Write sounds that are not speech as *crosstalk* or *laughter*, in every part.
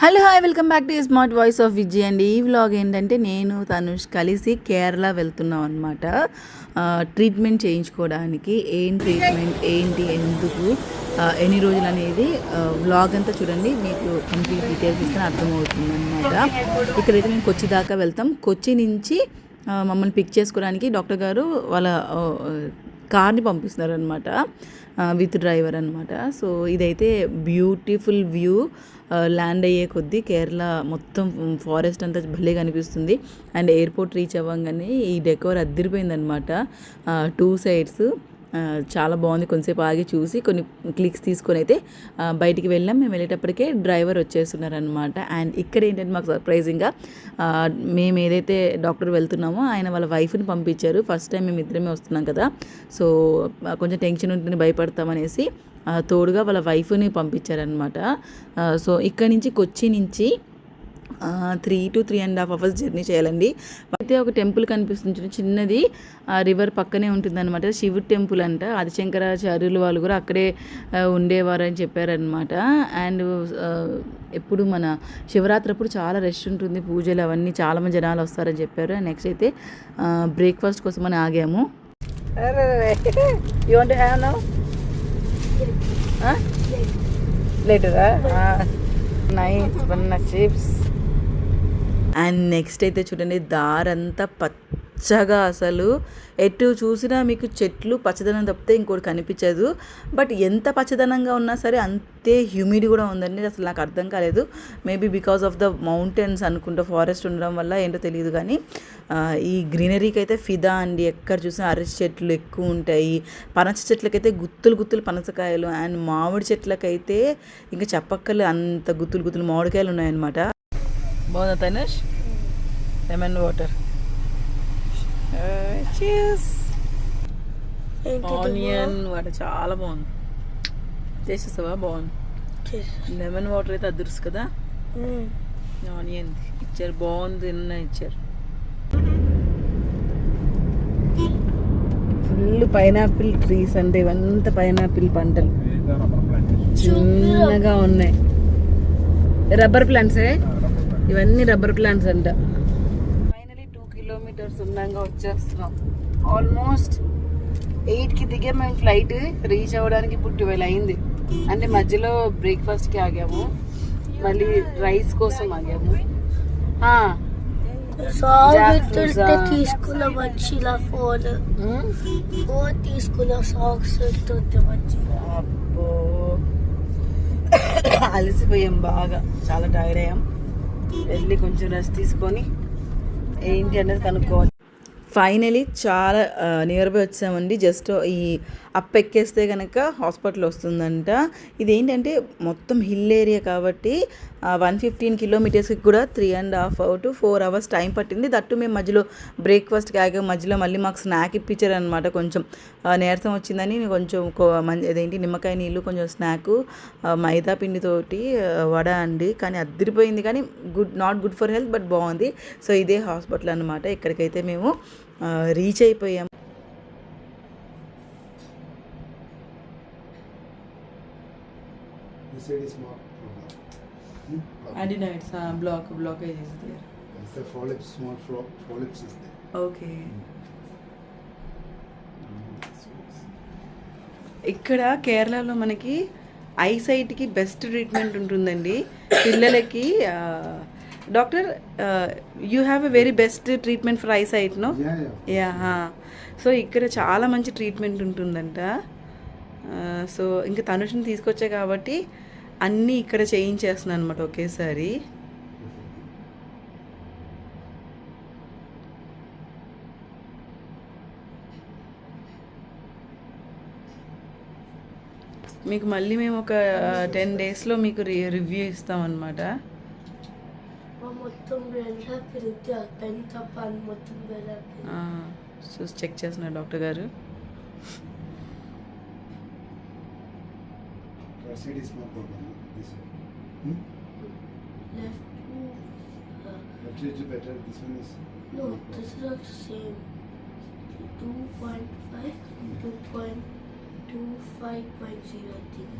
Hello hi welcome back to smart voice of Vijay అండి. ఈ vlog ఏంటంటే నేను తనుష్ కలిసి కేరళ వెళ్తున్నాం అనమాట ట్రీట్మెంట్ చేయించుకోవడానికి ఏం ట్రీట్మెంట్ ఏంటి ఎందుకు ఎన్ని రోజులు అనేది వ్లాగ్ అంతా చూడండి మీకు కంప్లీట్ డీటెయిల్స్ ఇస్తే అర్థమవుతుంది అనమాట ఇక్కడైతే మేము కొచ్చి దాకా వెళ్తాం. కొచ్చి నుంచి మమ్మల్ని పిక్ చేసుకోవడానికి డాక్టర్ గారు వాళ్ళ కార్ని పంపిస్తున్నారనమాట విత్ డ్రైవర్ అనమాట సో ఇదైతే బ్యూటిఫుల్ వ్యూ ల్యాండ్ అయ్యే కొద్దీ కేరళ మొత్తం ఫారెస్ట్ అంతా భలే కనిపిస్తుంది. అండ్ ఎయిర్పోర్ట్ రీచ్ అవ్వగానే ఈ డెకోర్ అద్దరిపోయిందనమాట టూ సైడ్స్. చాలా బాగుంది కొంతసేపు ఆగి చూసి కొన్ని క్లిక్స్ తీసుకొని అయితే బయటికి వెళ్ళాం మేము వెళ్ళేటప్పటికే డ్రైవర్ వచ్చేస్తున్నారనమాట అండ్ ఇక్కడ ఏంటంటే మాకు సర్ప్రైజింగ్గా మేము ఏదైతే డాక్టర్ వెళ్తున్నామో ఆయన వాళ్ళ వైఫ్ని పంపించారు. ఫస్ట్ టైం మేము ఇద్దరమే వస్తున్నాం కదా. సో కొంచెం టెన్షన్ ఉంటుంది భయపడతామనేసి తోడుగా వాళ్ళ వైఫ్ని పంపించారనమాట సో ఇక్కడ నుంచి కొచ్చి నుంచి three to three and half hours journey చేయాలండి. అయితే ఒక టెంపుల్ కనిపిస్తుంది చిన్నది. ఆ రివర్ పక్కనే ఉంటుందన్నమాట. శివుడు టెంపుల్ అంట. ఆదిశంకరాచార్యులు వాళ్ళు కూడా అక్కడే ఉండేవారని చెప్పారనమాట అండ్ ఎప్పుడు మన శివరాత్రి అప్పుడు చాలా రష్ ఉంటుంది పూజలు అవన్నీ చాలా మంది జనాలు వస్తారని చెప్పారు. నెక్స్ట్ అయితే బ్రేక్ఫాస్ట్ కోసం అని ఆగాము. You want have now లేటరా nice one chips and next అయితే చూడండి దారంతా పచ్చగా అసలు. ఎటు చూసినా మీకు చెట్లు పచ్చదనం తప్పితే ఇంకోటి కనిపించదు. బట్ ఎంత పచ్చదనంగా ఉన్నా సరే అంతే హ్యూమిడ్ కూడా ఉందండి. అసలు నాకు అర్థం కాలేదు. Maybe because of the mountains అనుకుంటా ఫారెస్ట్ ఉండడం వల్ల ఏంటో తెలియదు కానీ ఈ గ్రీనరీకి అయితే ఫిదా అండి. ఎక్కడ చూసినా అరటి చెట్లు ఎక్కువ ఉంటాయి. పనస చెట్లకైతే గుత్తులు గుత్తులు పనసకాయలు. అండ్ మామిడి చెట్లకైతే ఇంకా చెప్పక్కర్లేదు అంత గుత్తులు గుత్తులు మామిడికాయలు ఉన్నాయన్నమాట. బాగుందా Tanush lemon water onion water చాలా బాగుంది. చేసేస్తావా బాగుంది. లెమన్ వాటర్ అయితే అదురుసు కదా? ఆనియన్ ఇచ్చారు. బాగుంది. నిన్న ఇచ్చారు. ఫుల్ పైనాపిల్ ట్రీస్ అంటే ఇవంతా పైనాపిల్ పంటలు. చిన్నగా ఉన్నాయి. రబ్బర్ ప్లాంట్సే ఇవన్నీ రబ్బర్ ప్లాంట్స్ అంట. ఫైనలీ టూ కిలోమీటర్స్ ఉన్నాగా వచ్చేస్తున్నాం. ఆల్మోస్ట్ ఎయిట్కి దిగే మేము ఫ్లైట్ రీచ్ అవ్వడానికి ఇప్పుడు ట్వెల్వ్ అయింది. అంటే మధ్యలో బ్రేక్ఫాస్ట్కి ఆగాము. మళ్ళీ రైస్ కోసం ఆగాము. తీసుకున్న మంచిగా ఫోన్ ఉమ్, ఫోన్ తీసుకున్న సాంగ్స్ వింటుంటే మంచిగా అబ్బో. *coughs* అలసిపోయాం బాగా. చాలా టైర్డ్ అయ్యాం. వెళ్ళి కొంచెం రెస్ట్ తీసుకొని ఏంటి అనేది కనుక్కోవాలి. ఫైనలీ చాలా నియర్ బై వచ్చామండి. జస్ట్ ఈ అప్పెక్కేస్తే కనుక హాస్పిటల్ వస్తుందంట. ఇదేంటంటే మొత్తం హిల్ ఏరియా కాబట్టి వన్ ఫిఫ్టీన్ కిలోమీటర్స్కి కూడా three and half hour to four hours time పట్టింది. దట్టు మేము మధ్యలో బ్రేక్ఫాస్ట్ కాగా మధ్యలో మళ్ళీ మాకు స్నాక్ ఇప్పించారనమాట కొంచెం. నీరసం వచ్చిందని కొంచెం కో- మం- అదేంటి నిమ్మకాయ నీళ్ళు కొంచెం స్నాక్ మైదా పిండితోటి వడ అండి. కానీ అద్దరిపోయింది. కానీ good not good for health but బాగుంది. సో ఇదే హాస్పిటల్ అనమాట ఇక్కడికైతే మేము రీచ్ అయిపోయాము Is more problem. Hmm? It's the polyps, small polyps is there. Mm, that's what it's- ఇక్కడ కేరళలో మనకి ఐసైట్కి బెస్ట్ ట్రీట్మెంట్ ఉంటుందండి పిల్లలకి doctor you have a very best treatment for eyesight no. Ya so ఇక్కడ చాలా మంచి ట్రీట్మెంట్ ఉంటుందంట సో ఇంకా తనుషుని తీసుకొచ్చా కాబట్టి అన్నీ ఇక్కడ చేయించేస్తున్నాను అనమాట ఒకేసారి. మీకు మళ్ళీ మేము ఒక టెన్ డేస్లో మీకు రివ్యూ ఇస్తామన్నమాట మొత్తం వెళ్ళా పెరిగితే పెన్ తప్ప అని మొత్తం వెళ్ళా ఆ, చూసి చెక్ చేస్తున్నారు డాక్టర్ గారు. ಪ್ರೊಸೀಡ್ ಮಾಡ್ಕೋಬೇಕು this hmm left to uh, What is better? This one is no, this is not the same. 2.5, hmm. 2.25.0 I think.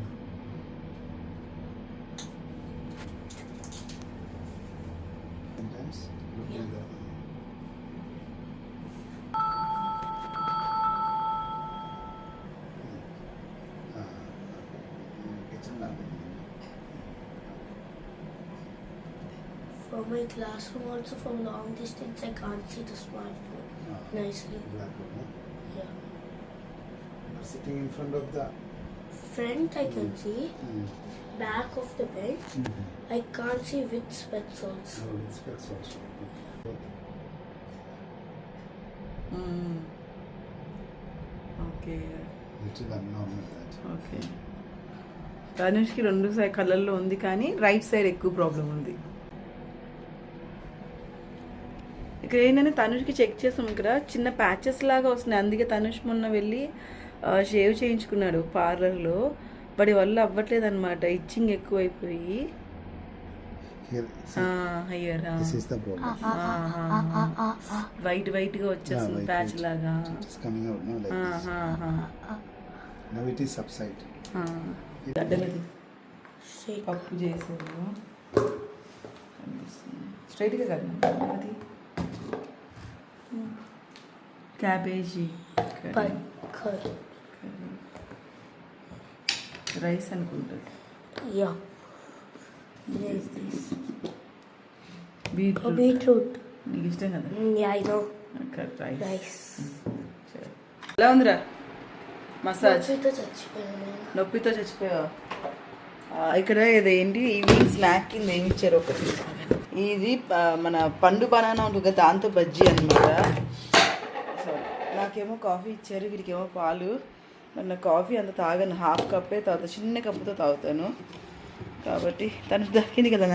From my classroom also from long distance I can't see the smartphone Ah, nicely. blackboard, no? Yeah. You're sitting in front of the. Front I can see, Mm. back of the bench Mm-hmm. I can't see with specs also. Oh, it's specs also. Okay. Okay abnormal that. Okay ధనుష్కి రెండు side కళ్ళల్లో ఉంది కానీ right side ఎక్కువ problem ఉంది ఇక్కడ ఏంటంటే తనుష్కి check చేసాం ఇక్కడ. చిన్న ప్యాచెస్ లాగా వస్తున్నాయి. అందుకే తనుష్ మొన్న వెళ్ళి షేవ్ చేయించుకున్నాడు పార్లర్లో. వాడి వల్ల అవ్వట్లేదు అనమాట ఇచ్చింగ్ ఎక్కువైపోయి. This is the problem. White వైట్గా వచ్చేస్తుంది ప్యాచ్. లాగా. పప్పు చేసాము స్ట్రైట్గా కాదు అది క్యాబేజీ. రైస్ అనుకుంటుంది. Oh, beetroot. నీకు ఇష్టం కదా? Mm. రైస్. Rice. ఎలా ఉందిరా? మసాజ్. నొప్పితో చచ్చిపోయావా? ఇక్కడ ఇది ఏంటి? ఈవినింగ్ స్నాక్ కింద ఏమి ఇచ్చారు ఒకటి. ఇది మన పండు బనానా ఉంటుంది కదా దాంతో బజ్జీ అనమాట నాకేమో కాఫీ ఇచ్చారు వీడికేమో పాలు. మరి నా కాఫీ అంత తాగను హాఫ్ కప్పే తాగుతా చిన్న కప్పుతో తాగుతాను. కాబట్టి తను దక్కింది కదా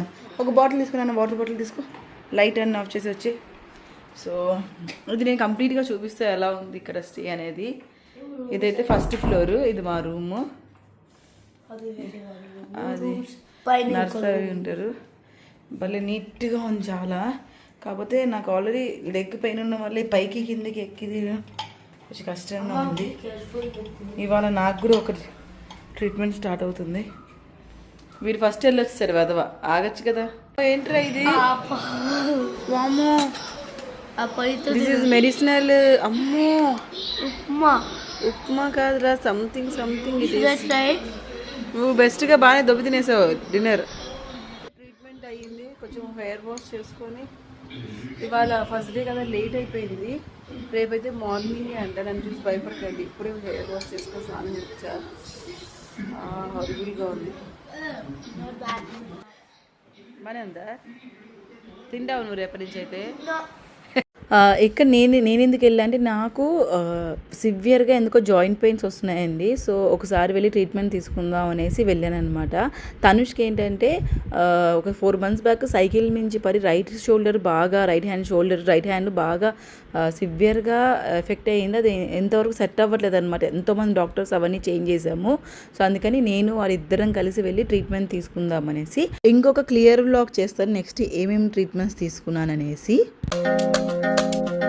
ఒక బాటిల్ తీసుకున్నాను వాటర్ బాటిల్ తీసుకో. లైట్ అన్ని ఆఫ్ చేసి వచ్చి. సో ఇది నేను కంప్లీట్గా చూపిస్తే ఎలా ఉంది ఇక్కడ స్టే అనేది. ఇదైతే ఫస్ట్ ఫ్లోర్ ఇది మా రూము. అది నర్సరీ ఉంటారు. భలే నీట్గా ఉంది చాలా. కాకపోతే నాకు ఆల్రెడీ లెగ్ పెయిన్ ఉన్న వల్ల పైకి కిందకి ఎక్కిది. కొంచెం కష్టంగా ఉంది. కేర్ఫుల్ ఇవాళ నాకు కూడా ఒక ట్రీట్మెంట్ స్టార్ట్ అవుతుంది. వీడు ఫస్ట్ వెళ్ళొచ్చారు వదవ ఆగచ్చు కదా. ఏంట్రా ఇది? దిస్ ఇస్ మెడిసినల్ అమ్మో. ఉప్మా. ఉప్మా కాదురా సంథింగ్ సంథింగ్? నువ్వు బెస్ట్గా బాగానే దెబ్బ తినేసావు డిన్నర్ ట్రీట్మెంట్ అయ్యింది. కొంచెం హెయిర్ వాష్ చేసుకొని ఇవాళ ఫస్ట్ డే కదా లేట్ అయిపోయింది. రేపైతే మార్నింగ్ అంట నన్ను చూసి భయపడకండి. ఇప్పుడే హెయిర్ వాష్ చేసుకొని స్నానం హరిబుల్గా ఉంది. బాగానే ఉందా? తింటావు నువ్వు రేపటి నుంచి అయితే. ఇక్కడ నేను నేను ఎందుకు వెళ్ళా అంటే నాకు సివియర్గా ఎందుకో జాయింట్ పెయిన్స్ వస్తున్నాయండి. సో ఒకసారి వెళ్ళి ట్రీట్మెంట్ తీసుకుందాం అనేసి వెళ్ళాను అనమాట తనుష్కి ఏంటంటే ఒక ఫోర్ మంత్స్ బ్యాక్ సైకిల్ మించి పడి రైట్ షోల్డర్ బాగా right hand shoulder right hand బాగా సివియర్గా ఎఫెక్ట్ అయ్యింది. అది ఎంతవరకు సెట్ అవ్వట్లేదు అనమాట ఎంతోమంది డాక్టర్స్ అవన్నీ చేంజ్ చేసాము సో అందుకని నేను వారిద్దరం కలిసి వెళ్ళి ట్రీట్మెంట్ తీసుకుందాం అనేసి ఇంకొక క్లియర్ బ్లాగ్ చేస్తాను. నెక్స్ట్ ఏమేమి ట్రీట్మెంట్స్ తీసుకున్నాను అనేసి thank you